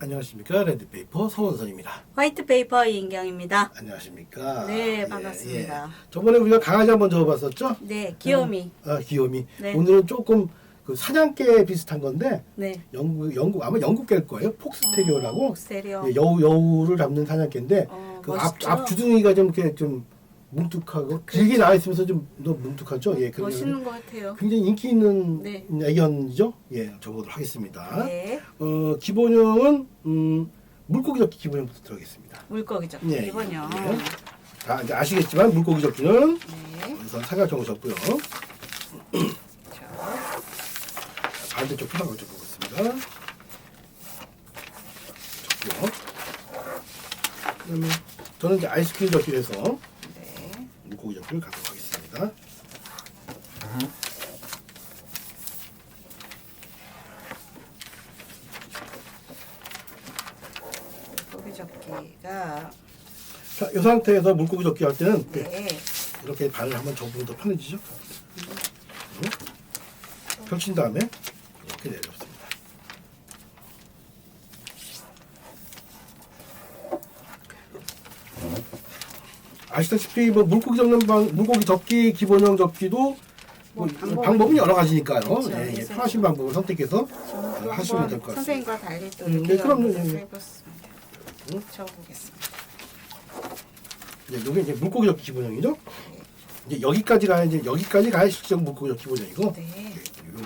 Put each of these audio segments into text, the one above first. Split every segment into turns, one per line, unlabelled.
안녕하십니까 레드페이퍼 서원선입니다.
화이트 페이퍼 이인경입니다.
안녕하십니까.
네,
예,
반갑습니다.
예. 저번에 우리가 강아지 한번 적어봤었죠?
네, 귀요미.
아 귀요미.
네.
오늘은 조금 그 사냥개 비슷한 건데
네.
영국 영국 아마 영국개일 거예요. 폭스테리어라고
옥세리어.
예, 여우 여우를 잡는 사냥개인데
어,
그 앞
멋있죠?
앞 주둥이가 좀 이렇게 좀 뭉툭하고 길게 나와 있으면서 좀 너무 뭉툭하죠. 예, 그런
멋있는 것 같아요.
굉장히 인기 있는
네.
애견이죠. 예, 적어보도록 하겠습니다.
네.
어, 기본형은 음, 물고기 접기 기본형부터 들어가겠습니다.
물고기죠.
예,
이번요.
예. 자, 이제 아시겠지만 물고기 접기는
네.
우선 사각형을 접고요.
자,
반대쪽 표상을 접어보겠습니다. 접고요. 그다음에 저는 이제 아이스크림 접기를 해서
네.
물고기 접기를 가도록 하겠습니다.
물고기 접기가
자, 이 상태에서 물고기 접기 할 때는
네.
이렇게 발을 한번 접으면 더 편해지죠. 응? 펼친 다음에 이렇게 내려놓습니다. 아시다시피 뭐 물고기 접는 방, 물고기 접기 기본형 접기도
뭐뭐 방법은-
방법 은 여러 가지니까요.
그렇죠.
예, 예, 편하신 방법을 선택해서
또
하시면
한번
될것 같습니다.
선생님과 달리 또
음, 네, 그럼요. 예, 예.
해봤습니다.
응?
적어보겠습니다.
이제 이게 이제 물고기 접기 기본형이죠. 이제 여기까지 가야 이제 여기까지 가야 실적 물고기 접기 기본형이고
네.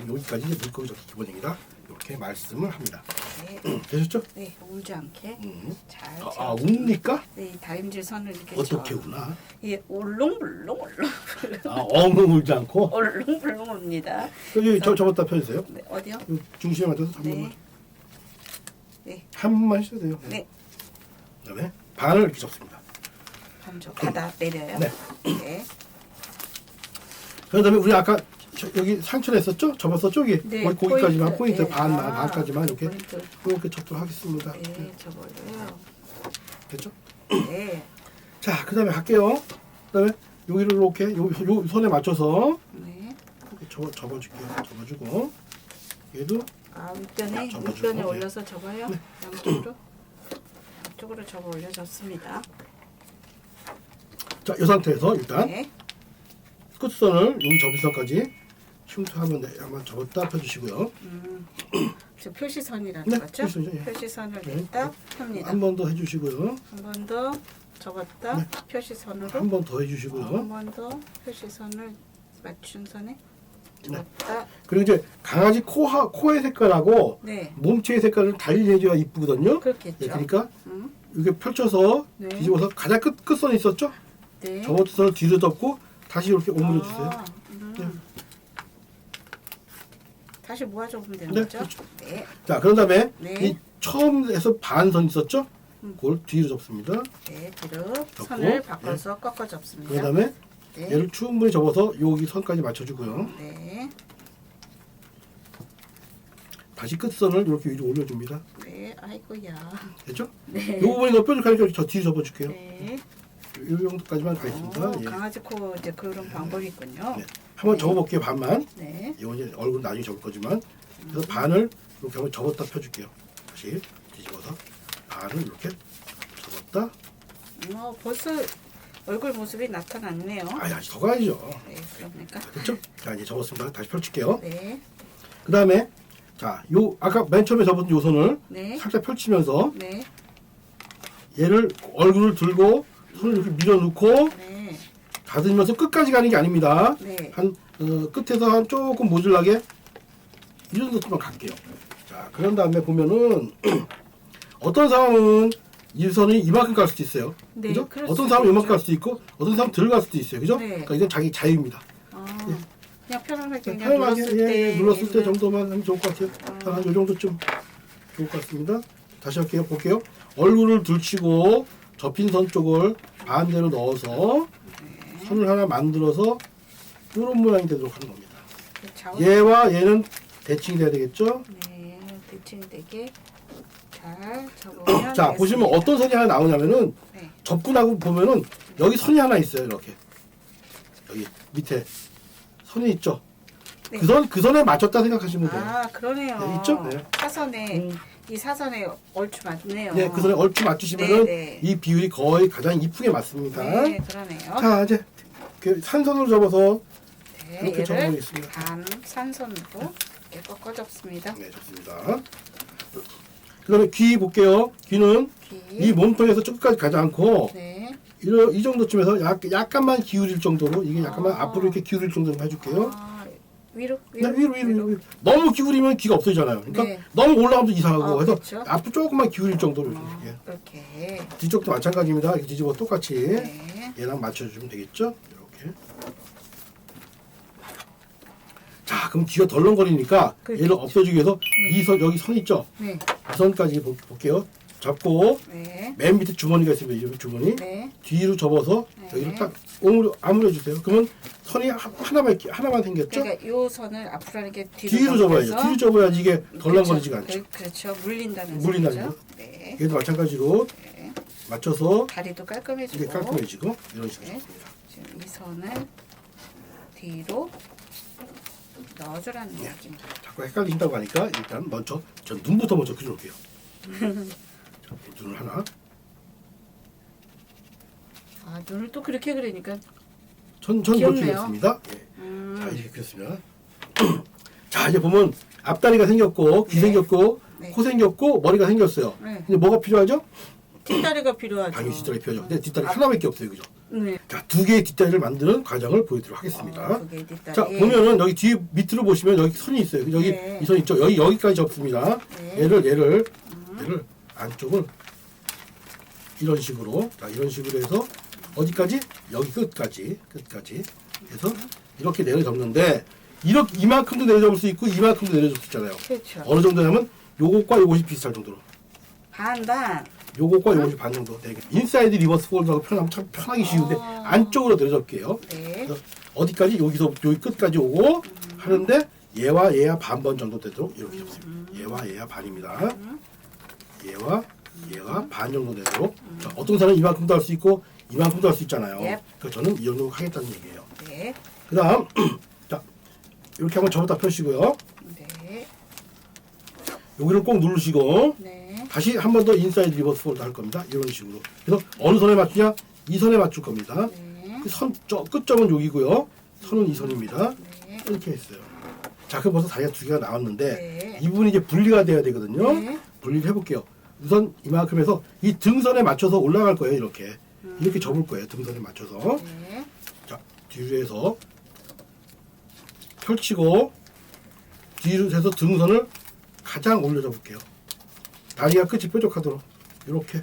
요- 여기까지 이제 물고기 접기 기본형이다. 이렇게 말씀을 합니다.
네.
되셨죠?
네. 울지 않게
음.
잘.
아, 잘아 웁니까?
네, 이 다림질 선을 이렇게
어떻게
저-
우나?
예, 울렁불렁 울렁
아, 엉엉 울지 않고?
울렁불렁 웁니다.
여기 저, 저부터 펴주세요.
네, 어디요?
요 중심에 맞춰서 한 번만.
네. 네.
한 번만 해주셔도 돼요.
네.
그 다음에 반을 이렇게 접습니다.
반쪽 바닥 내려요.
네.
네.
그 다음에 우리 아까 저- 여기 상처 냈었죠? 접었었죠? 여기
네,
거기, 거기까지만
포인트.
포인트
네.
반,
아,
반까지만 이렇게
포인트.
이렇게 접도록 하겠습니다.
네, 저걸로요.
됐죠?
네.
자, 그 다음에 할게요. 그 다음에 여기를 이렇게 요, 요 손에 맞춰서
네.
이렇게 접어, 접어줄게요. 접어주고 얘도
아, 윗변에
접어주고,
윗변에
네.
올려서 접어요.
네.
양쪽으로. 양쪽으로 접어 올려줬습니다.
자, 이 상태에서 일단
네.
끝선을 여기 접이선까지 흉터하면 돼. 한번 접었다 펴주시고요.
음. 저 표시선이라는
네,
거죠?
표시선이죠, 예.
표시선을
네.
냈다 펴니다.
한 번 더 해주시고요.
한 번 더 접었다
네.
표시선으로
한 번 더
한
해주시고요.
번 더 표시선을 맞춘 선에
네.
접었다
그리고 이제 강아지 코하, 코의 색깔하고
네
몸체의 색깔을 달리 해줘야 이쁘거든요.
그렇겠죠
예, 그러니까
음,
이렇게 펼쳐서
네.
뒤집어서 가장 끝, 끝선이 있었죠?
네.
접었던 선을 뒤로 접고 다시 이렇게 오므려 주세요.
아, 음.
네.
다시 모아줘보면 되는
네,
거죠?
그렇죠.
네.
자, 그런 다음에
네.
이 처음에서 반선 있었죠?
음.
그걸 뒤로 접습니다.
네, 뒤로 선을 바꿔서 꺾어 접습니다.
그 다음에
네.
얘를 충분히 접어서 여기 선까지 맞춰주고요.
네,
다시 끝선을 이렇게 위로 올려줍니다.
네, 아이고야.
됐죠?
네.
이 부분이 너무 뾰족하니까 저 뒤로 접어줄게요.
네.
이 정도까지만 가겠습니다.
어,
예.
강아지 코 이제 그런 방법이 있군요.
네. 한번
네.
접어볼게요, 반만.
네.
이건 이제 얼굴 나중에 접을 거지만. 그래서 반을 이렇게 한번 접었다 펴줄게요. 다시 뒤집어서 반을 이렇게 접었다.
어, 벌써 얼굴 모습이 나타났네요.
아니, 아직 더 가야죠.
네, 그럽니까?
됐죠? 자, 이제 접었습니다. 다시 펼칠게요.
네,
그 다음에, 자, 요, 아까 맨 처음에 접은 요 손을
네,
살짝 펼치면서
네,
얘를 얼굴을 들고 손을 이렇게 밀어넣고
네,
다듬으면서 끝까지 가는 게 아닙니다.
네.
한 어, 끝에서 한 조금 모질라게 이 정도만 갈게요. 자, 그런 다음에 보면은 어떤 사람은 이 선이 이만큼 갈 수도 있어요.
네,
그죠?
그럴
어떤
수도
사람은 이만큼
있죠.
갈 수도 있고 어떤 사람은 덜 갈 수도 있어요. 그죠?
네.
그러니까 이건 자기 자유입니다.
아, 그냥 편안하게 그냥
편하게
눌렀을
예,
때
예, 눌렀을 때 정도만 하면 좋을 것 같아요.
아.
한요 정도쯤 좋을 것 같습니다. 다시 할게요. 볼게요. 얼굴을 들치고 접힌 선 쪽을 반대로 넣어서
네.
선을 하나 만들어서 이런 모양이 되도록 하는 겁니다.
그 좌우
얘와 얘는 대칭이 돼야 되겠죠?
네, 대칭이 되게 잘 접으면
자 보시면 어떤 선이 하나 나오냐면은
네.
접근하고 보면은 여기 선이 하나 있어요 이렇게 여기 밑에 선이 있죠
네.
그 선 그 선에 맞췄다 생각하시면 돼요
아 그러네요.
네, 있죠? 네.
사선에
음.
이 사선에 얼추 맞네요.
네, 그 선에 얼추 맞추시면은
네, 네.
이 비율이 거의 가장 이쁘게 맞습니다
네 그러네요.
자 이제 그 산선으로 접어서
네,
이렇게
얘를
접어보겠습니다.
반 산선으로 이렇게 꺾어 접습니다.
네 좋습니다 그다음에 귀 볼게요 귀는
귀.
이 몸통에서 끝까지 가지 않고
네.
이, 이 정도쯤에서 약, 약간만 기울일 정도로 이게 약간만
아.
앞으로 이렇게 기울일 정도로 해줄게요
아, 위로
네, 위로, 위로, 위로, 위로. 너무 기울이면 귀가 없어지잖아요. 그러니까
네.
너무 올라가면 이상하고
아,
그래서
그렇죠.
앞으로 조금만 기울일 정도로 이렇게.
어, 이렇게.
뒤쪽도 마찬가지입니다. 이렇게 뒤집어 똑같이
네.
얘랑 맞춰주면 되겠죠? 자, 그럼 귀가 덜렁거리니까
그렇죠.
얘를 없애주기 위해서 이 선, 여기 선 있죠?
네.
이 선까지 볼- 볼게요. 잡고
네.
맨 밑에 주머니가 있습니다. 이 주머니.
네.
뒤로 접어서
네.
여기를 딱 오므려, 아무려 주세요. 그러면 선이 하- 하나만, 이렇게- 하나만 생겼죠?
그러니까 요 선을 앞으로 하는 게 뒤로,
뒤로 접어야죠. 뒤로 접어야지 이게 덜렁거리지가
그렇죠.
않죠.
그, 그렇죠. 물린다는
물린다는. 거.
네.
얘도 마찬가지로
네.
맞춰서
다리도 깔끔해지고.
깔끔해지고 이런 식으로
네. 지금 이 선을 뒤로 넣어주라는
네.
얘기입니다.
자꾸 헷갈리신다고 하니까 일단 먼저 전 눈부터 먼저 그려놓을게요. 자, 눈을 하나
아 눈을 또 그렇게 그리니까
전, 전
귀엽네요.
이렇게 그렸습니다. 예.
음,
자 이렇게 그렸습니다. 자 이제 보면 앞다리가 생겼고 귀
네.
생겼고
네.
코 생겼고 머리가 생겼어요.
네.
근데 뭐가 필요하죠?
뒷다리가 필요하죠.
당연히 뒷다리 필요하죠. 근데 뒷다리
아,
하나밖에 없어요, 그죠?
네.
자 두 개의 뒷다리를 만드는 과정을 보여드리도록 하겠습니다.
어, 그게 뒷다리.
자 보면은 여기 뒤 밑으로 보시면 여기 선이 있어요. 여기
네.
이 선 있죠. 여기 여기까지 접습니다.
네.
얘를 얘를 얘를 안쪽을 이런 식으로 자 이런 식으로 해서 어디까지 여기 끝까지 끝까지 해서 이렇게 내려 접는데 이렇게 이만큼도 내려 접을 수 있고 이만큼도 내려 접을 수 있잖아요.
그렇죠.
어느 정도냐면 요것과 요것이 비슷할 정도로
반반.
요것과 요것이 반 정도 되게 인사이드 리버스 폴드라고 표현하면 참 편하기 쉬운데
아.
안쪽으로 내려 접게요.
네.
그래서 어디까지 여기서 여기 끝까지 오고 하는데 얘와 얘와 반번 정도 되도록 이렇게 접습니다. 얘와 얘와 반입니다. 얘와 얘가 반 정도 되도록 자, 어떤 사람은 이만큼도 할 수 있고 이만큼도 할 수 있잖아요.
예.
그래서 저는 이 정도 하겠다는 얘기예요.
네.
그다음 자 이렇게 한번 접었다 펴시고요.
네.
여기를 꼭 누르시고
네.
다시 한 번 더 인사이드 리버스 폴드 할 겁니다. 이런 식으로. 그래서 어느 선에 맞추냐? 이 선에 맞출 겁니다.
네.
그 선, 저 끝점은 여기고요. 선은 이 선입니다.
네.
이렇게 했어요. 자, 그럼 벌써 다리가 두 개가 나왔는데
네.
이 부분이 이제 분리가 돼야 되거든요.
네.
분리를 해볼게요. 우선 이만큼 해서 이 등선에 맞춰서 올라갈 거예요. 이렇게 이렇게 접을 거예요. 등선에 맞춰서
네.
자 뒤로 해서 펼치고 뒤로 해서 등선을 가장 올려 접을게요. 다리가 끝이 뾰족하도록 이렇게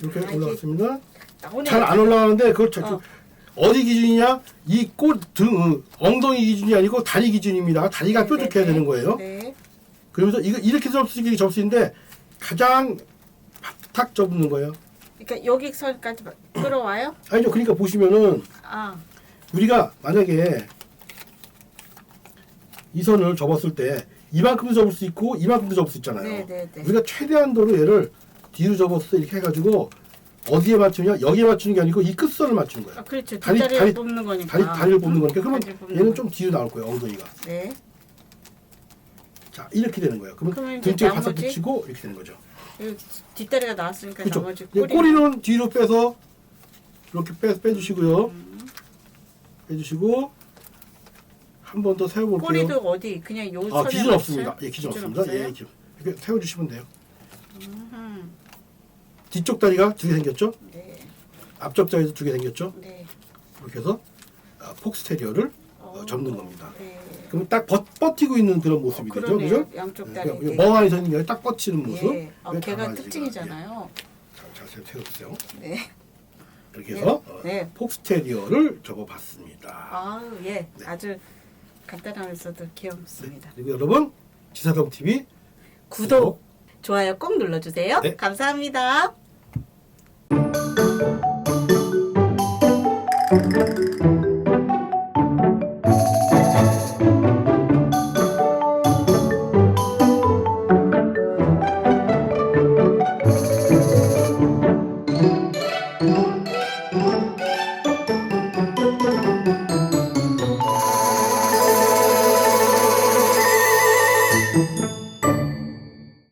이렇게
아, 이게
올라갔습니다.
나오네요.
잘안 올라가는데 그걸 자-
어.
어디 기준이냐? 이 꽃 등 엉덩이 기준이 아니고 다리 기준입니다. 다리가
네,
뾰족해야
네,
되는 거예요.
네.
그러면서 이거 이렇게 접수기 접수인데 가장 탁 접는 거예요.
그러니까 여기 선까지 막 끌어와요?
아니죠. 그러니까 보시면은
아,
우리가 만약에 이 선을 접었을 때 이만큼도 접을 수 있고 이만큼도 접을 수 있잖아요.
네, 네, 네.
우리가 최대한도로 얘를 뒤로 때 이렇게 해가지고 어디에 맞추냐? 여기에 맞추는 게 아니고 이 끝선을 맞추는 거예요.
아 그렇죠.
다리-
뒷다리를
다리-
뽑는 거니까.
다리 다리를 뽑는 거니까 그러면
다리를 뽑는
얘는
거.
좀 뒤로 나올 거예요. 엉덩이가.
네.
자 이렇게 되는 거예요. 그러면
그러면 이제
등쪽에 바싹
나머지-
붙이고 이렇게 되는 거죠.
여기 뒷다리가 나왔으니까
그렇죠.
나머지 꼬리.
꼬리는 뒤로 빼서 이렇게 빼 빼주시고요.
음.
빼주시고 한 번 더 세워볼게요.
꼬리도 어디 그냥 요
아
선에
기준
맞춰요?
없습니다. 예 기준 없습니다.
없어요?
예 기준. 이렇게 세워주시면 돼요.
음,
뒤쪽 다리가 두 개 생겼죠?
네.
앞쪽 다리도 두 개 생겼죠?
네.
이렇게 해서 아, 폭스테리어를 어, 접는 겁니다.
네.
그럼 딱 버, 버티고 있는 그런 모습이
어,
되죠,
그러네요.
그죠?
양쪽
예,
다리.
멍하니 서 있는 게딱 뻗치는 모습.
예. 아,
네, 강아지가.
특징이잖아요.
예. 자, 자, 세워주세요.
네.
이렇게
네.
해서 어,
네.
폭스테리어를 접어봤습니다.
아, 예.
네.
아주 간단하면서도 귀엽습니다.
그리고 여러분 지사동 TV
구독, 좋아요 꼭 눌러주세요.
네.
감사합니다.